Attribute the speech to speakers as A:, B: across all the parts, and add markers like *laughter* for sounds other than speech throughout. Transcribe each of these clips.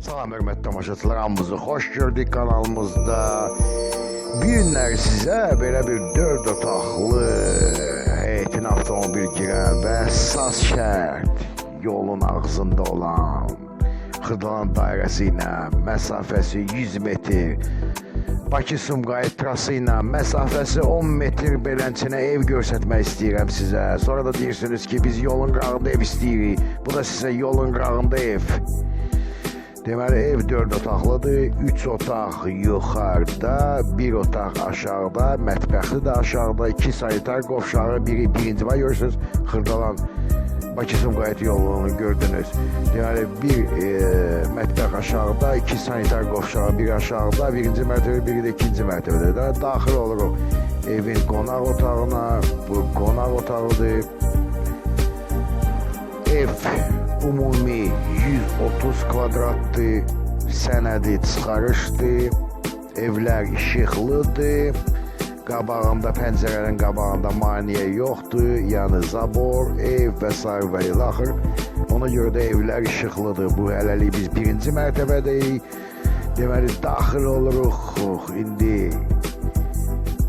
A: Salam hörmətli tamaşaçılar, hamınızı xoş gördük kanalımızda. Bu günlər sizə belə bir 4 otaqlı həyətin avtomobil girən və əsas şərt yolun ağzında olan Xırdalan dairəsi ilə məsafəsi 100 metr Bakı-Sumqayıt trası ilə məsafəsi 10 metr belənçinə ev göstərmək istəyirəm sizə. Sonra da deyirsiniz ki, biz yolun qırağında ev istəyirik. Bu da sizə yolun qırağında ev. Deməli ev 4 otaqlıdır. 3 otaq yuxarıda, 1 otaq aşağıda, mətbəxi də aşağıda, 2 sanitar qovşağı, biri birinci var görürsünüz. Xırdalan Bakı-Sumqayıt yolunu gördünüz. Deməli bir e, mətbəx aşağıda, 2 sanitar qovşağı, biri aşağıda, birinci mərtəbə, biri də ikinci mərtəbədə. Də daxil oluruq evin qonaq otağına. Bu qonaq otağıdır. Ev ümumi 130 kvadratdır. Sənədi çıxarışdır. Evlər işıqlıdır. Qabağında pəncərənin qabağında maneə yoxdur. Yəni zabor, ev və s. və ilə axır. Ona görə də evlər işıqlıdır. Bu hələlik biz birinci mərtəbədəyik. Deməli daxil oluruq indi.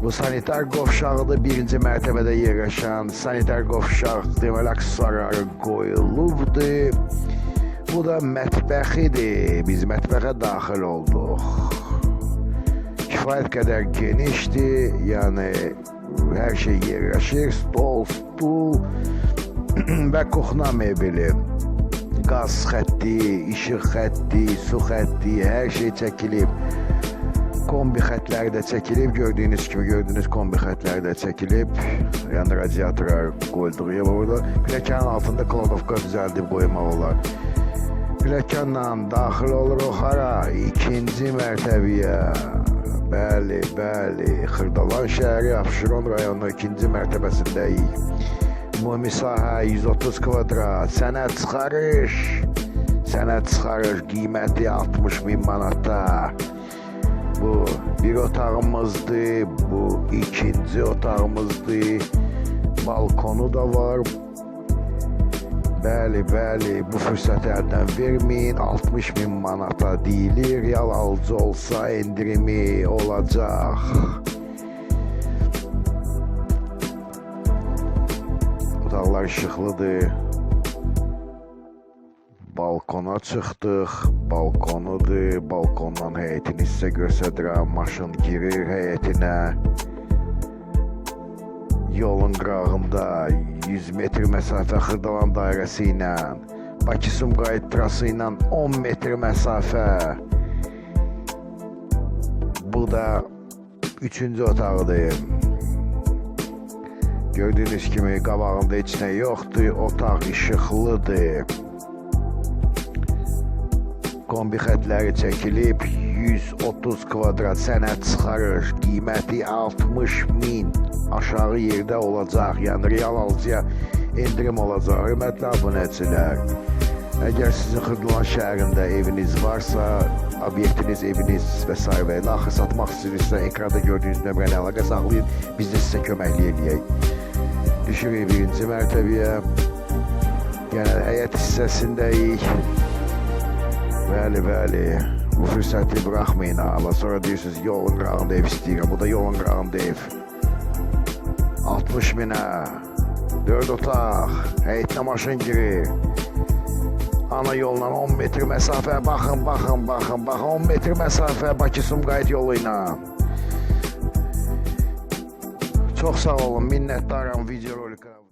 A: Bu sanitar qovşağıdır birinci mərtəbədə yerləşən sanitar qovşaq deməli aksesuarları qoyulubdur. Bu da mətbəxidir. Biz mətbəxə daxil olduq. Kifayət qədər genişdir. Yəni hər şey yerləşir. Stol, stul *clears throat* və kuxna mebeli. Qaz xətti, işıq xətti, su xətti, hər şey çəkilib. Kombi xətləri də çəkilib. Gördüyünüz kimi gördüyünüz kombi xətləri də çəkilib. Yəni radiatora qoyulduğu burada. Pilləkənin altında kladovka düzəldib qoymaq olar. Pilləkənlə daxil oluruq hara? İkinci mərtəbəyə. Bəli, bəli. Xırdalan şəhəri Abşeron rayonunun ikinci mərtəbəsindəyik. Ümumi sahə 130 kvadrat. Sənəd çıxarış. Sənəd çıxarış qiyməti 60 min manata. Bu bir otağımızdır, bu ikinci otağımızdır. Balkonu da var. Bəli, bəli, bu fürsəti əldən verməyin. 60 min manata deyilir. Real alıcı olsa endirimi olacaq. Otaqlar işıqlıdır. Balkona çıxdıq. Balkonudur. Balkondan həyətini sizə göstərirəm. Maşın girir həyətinə. Yolun qırağında 100 metr məsafə Xırdalan dairəsi ilə Bakı-Sumqayıt trası ilə 10 metr məsafə. Bu da üçüncü otağıdır. Gördüyünüz kimi qabağında heç nə yoxdur. Otaq işıqlıdır. Kombi xətləri çəkilib 130 kvadrat sənəd çıxarır. Qiyməti 60 min aşağı yerdə olacaq. Yəni real alıcıya endirim olacaq. Hörmətli abunəçilər, əgər sizin Xırdalan şəhərində eviniz varsa, obyektiniz, eviniz və s. və ilə axı satmaq istəyirsə, ekranda gördüyünüz nömrəni əlaqə saxlayın. Biz də sizə köməklik eləyək. Düşürük birinci mərtəbəyə. Yəni həyət hissəsindəyik. Bəli, bəli. Bu fürsəti buraxmayın ama sonra deyirsiniz yolun qırağında ev istəyirəm. Bu da yolun qırağında ev. 60 minə. 4 otaq. Həyətdə maşın girir. Ana yolla 10 metr məsafə. Baxın, baxın, baxın, baxın. 10 metr məsafə Bakı-Sumqayıt yolu ilə. Çox sağ olun. Minnətdaram video rolika.